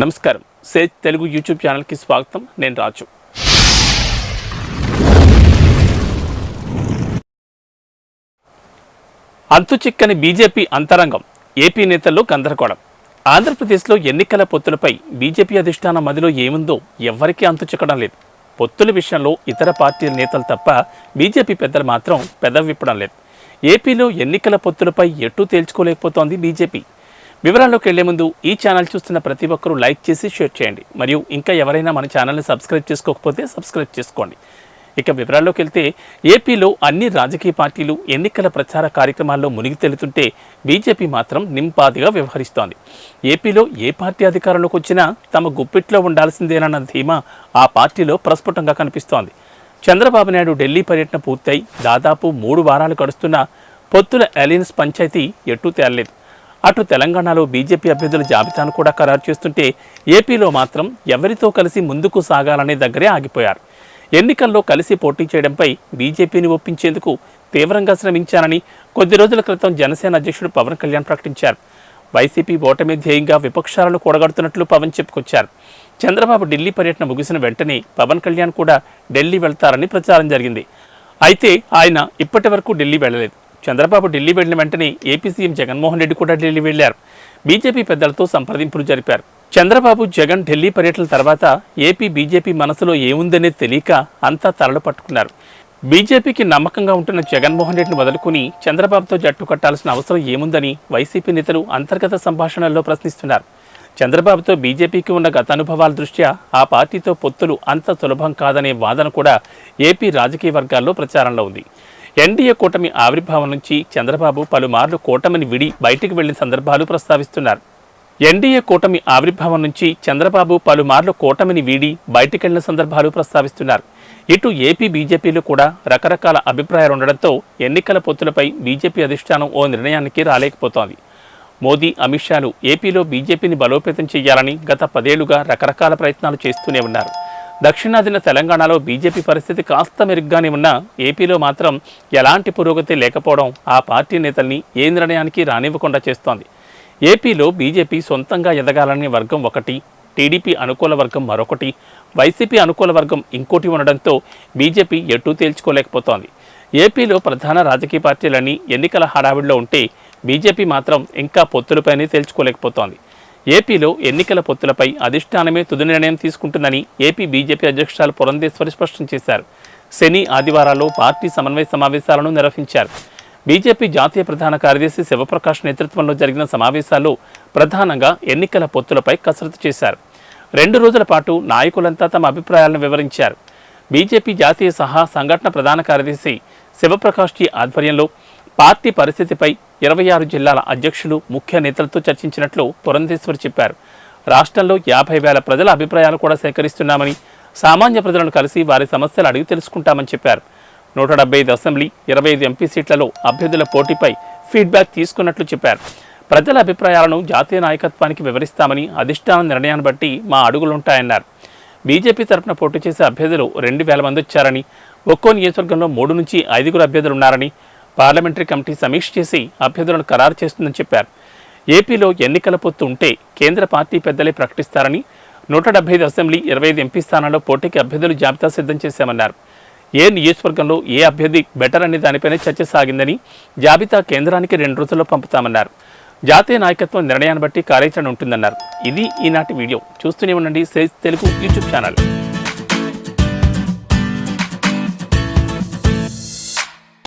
నమస్కారం. Sage Telugu YouTube ఛానల్కి స్వాగతం. నేను రాజు. అంతుచిక్కని బీజేపీ అంతరంగం ఏపీ నేతల్లో గందరగోళం. ఆంధ్రప్రదేశ్లో ఎన్నికల పొత్తులపై బీజేపీ అధిష్టానం మదిలో ఏముందో ఎవ్వరికీ అంతుచిక్కడం లేదు. పొత్తుల విషయంలో ఇతర పార్టీల నేతలు తప్ప బీజేపీ పెద్దలు మాత్రం పెదవి విప్పడం లేదు. ఏపీలో ఎన్నికల పొత్తులపై ఎట్టూ తేల్చుకోలేకపోతోంది బీజేపీ. వివరాల్లోకి వెళ్ళే ముందు ఈ ఛానల్ చూస్తున్న ప్రతి ఒక్కరూ లైక్ చేసి షేర్ చేయండి. మరియు ఇంకా ఎవరైనా మన ఛానల్ని సబ్స్క్రైబ్ చేసుకోకపోతే సబ్స్క్రైబ్ చేసుకోండి. ఇక వివరాల్లోకి వెళ్తే ఏపీలో అన్ని రాజకీయ పార్టీలు ఎన్నికల ప్రచార కార్యక్రమాల్లో మునిగి తేలుతుంటే బీజేపీ మాత్రం నింపాదిగా వ్యవహరిస్తోంది. ఏపీలో ఏ పార్టీ అధికారంలోకి వచ్చినా తమ గుప్పిట్లో ఉండాల్సిందేనన్న ధీమా ఆ పార్టీలో ప్రస్ఫుటంగా కనిపిస్తోంది. చంద్రబాబు నాయుడు ఢిల్లీ పర్యటన పూర్తయి. దాదాపు మూడు వారాలు గడుస్తున్న పొత్తుల అలయన్స్ పంచాయతీ ఎట్టూ తేలలేదు. అటు తెలంగాణలో బీజేపీ అభ్యర్థుల జాబితాను కూడా ఖరారు చేస్తుంటే ఏపీలో మాత్రం ఎవరితో కలిసి ముందుకు సాగాలనే దగ్గరే ఆగిపోయారు. ఎన్నికల్లో కలిసి పోటీ చేయడంపై బీజేపీని ఒప్పించేందుకు తీవ్రంగా శ్రమించారని కొద్ది రోజుల క్రితం జనసేన అధ్యక్షుడు పవన్ కళ్యాణ్ ప్రకటించారు. వైసీపీ ఓటమి ధ్యేయంగా విపక్షాలను కూడగడుతున్నట్లు పవన్ చెప్పుకొచ్చారు. చంద్రబాబు ఢిల్లీ పర్యటన ముగిసిన వెంటనే పవన్ కళ్యాణ్ కూడా ఢిల్లీ వెళ్తారని ప్రచారం జరిగింది. అయితే ఆయన ఇప్పటి వరకు ఢిల్లీ వెళ్ళలేదు. చంద్రబాబు ఢిల్లీ వెళ్ళిన వెంటనే ఏపీ సీఎం జగన్మోహన్ రెడ్డి కూడా ఢిల్లీ వెళ్ళారు బీజేపీ పెద్దలతో సంప్రదింపులు జరిపారు. చంద్రబాబు జగన్ ఢిల్లీ పర్యటన తర్వాత ఏపీ బీజేపీ మనసులో ఏముందనేది తెలియక అంతా తలలు పట్టుకున్నారు. బీజేపీకి నమ్మకంగా ఉంటున్న జగన్మోహన్ రెడ్డిని వదులుకుని చంద్రబాబుతో జట్టు కట్టాల్సిన అవసరం ఏముందని వైసీపీ నేతలు అంతర్గత సంభాషణల్లో ప్రశ్నిస్తున్నారు. చంద్రబాబుతో బీజేపీకి ఉన్న గత అనుభవాల దృష్ట్యా ఆ పార్టీతో పొత్తులు అంత సులభం కాదనే వాదన కూడా ఏపీ రాజకీయ వర్గాల్లో ప్రచారంలో ఉంది. ఎన్డీఏ కూటమి ఆవిర్భావం నుంచి చంద్రబాబు పలుమార్లు కూటమిని విడి బయటికి వెళ్ళిన సందర్భాలు ప్రస్తావిస్తున్నారు. ఎన్డీఏ కూటమి ఆవిర్భావం నుంచి చంద్రబాబు పలుమార్లు కూటమిని వీడి బయటికెళ్ళిన సందర్భాలు ప్రస్తావిస్తున్నారు. ఇటు ఏపీ బీజేపీలో కూడా రకరకాల అభిప్రాయాలు ఉండడంతో ఎన్నికల పొత్తులపై బీజేపీ అధిష్టానం ఓ నిర్ణయానికి రాలేకపోతోంది. మోదీ అమిత్ షాలు ఏపీలో బీజేపీని బలోపేతం చేయాలని గత పదేళ్ళుగా రకరకాల ప్రయత్నాలు చేస్తూనే ఉన్నారు. దక్షిణాదిన తెలంగాణలో బీజేపీ పరిస్థితి కాస్త మెరుగ్గానే ఉన్నా ఏపీలో మాత్రం ఎలాంటి పురోగతి లేకపోవడం ఆ పార్టీ నేతల్ని ఏ నిర్ణయానికి రానివ్వకుండా చేస్తోంది. ఏపీలో బీజేపీ సొంతంగా ఎదగాలనే వర్గం ఒకటి టీడీపీ అనుకూల వర్గం మరొకటి వైసీపీ అనుకూల వర్గం ఇంకోటి ఉండడంతో బీజేపీ ఎటూ తేల్చుకోలేకపోతోంది. ఏపీలో ప్రధాన రాజకీయ పార్టీలన్నీ ఎన్నికల హడావిడిలో ఉంటే బీజేపీ మాత్రం ఇంకా పొత్తులపైనే తేల్చుకోలేకపోతోంది. ఏపీలో ఎన్నికల పొత్తులపై అధిష్టానమే తుది నిర్ణయం తీసుకుంటుందని ఏపీ బీజేపీ అధ్యక్షురాలు పురంధేశ్వరి స్పష్టం చేశారు. శని ఆదివారాల్లో పార్టీ సమన్వయ సమావేశాలను నిర్వహించారు. బీజేపీ జాతీయ ప్రధాన కార్యదర్శి శివప్రకాష్ నేతృత్వంలో జరిగిన సమావేశాల్లో ప్రధానంగా ఎన్నికల పొత్తులపై కసరత్తు చేశారు. రెండు రోజుల పాటు నాయకులంతా తమ అభిప్రాయాలను వివరించారు. బీజేపీ జాతీయ సహా సంఘటన ప్రధాన కార్యదర్శి శివప్రకాష్జీ ఆధ్వర్యంలో పార్టీ పరిస్థితిపై ఇరవై ఆరు జిల్లాల అధ్యక్షులు ముఖ్య నేతలతో చర్చించినట్లు పురంధేశ్వర్ చెప్పారు. రాష్ట్రంలో యాభై వేల ప్రజల అభిప్రాయాలు కూడా సేకరిస్తున్నామని సామాన్య ప్రజలను కలిసి వారి సమస్యలు అడిగి తెలుసుకుంటామని చెప్పారు. నూట డెబ్బై ఐదు అసెంబ్లీ ఇరవై ఐదు ఎంపీ సీట్లలో అభ్యర్థుల పోటీపై ఫీడ్బ్యాక్ తీసుకున్నట్లు చెప్పారు. ప్రజల అభిప్రాయాలను జాతీయ నాయకత్వానికి వివరిస్తామని అధిష్టాన నిర్ణయాన్ని బట్టి మా అడుగులుంటాయన్నారు. బీజేపీ తరపున పోటీ చేసే అభ్యర్థులు రెండు వేల మంది వచ్చారని ఒక్కో నియోజకవర్గంలో మూడు నుంచి ఐదుగురు అభ్యర్థులు ఉన్నారని పార్లమెంటరీ కమిటీ సమీక్ష చేసి అభ్యర్థులను ఖరారు చేస్తుందని చెప్పారు. ఏపీలో ఎన్నికల పొత్తు ఉంటే కేంద్ర పార్టీ పెద్దలే ప్రకటిస్తారని నూట డెబ్బై ఐదు అసెంబ్లీ ఇరవై ఐదు ఎంపీ స్థానాల్లో పోటీకి అభ్యర్థులు జాబితా సిద్ధం చేశామన్నారు. ఏ నియోజకవర్గంలో ఏ అభ్యర్థి బెటర్ అనే దానిపైనే చర్చ సాగిందని జాబితా కేంద్రానికి రెండు రోజుల్లో పంపుతామన్నారు. జాతీయ నాయకత్వం నిర్ణయాన్ని బట్టి కార్యాచరణ ఉంటుందన్నారు. ఇది ఈనాటి వీడియో. చూస్తూనే ఉండండి. Telugu YouTube channel.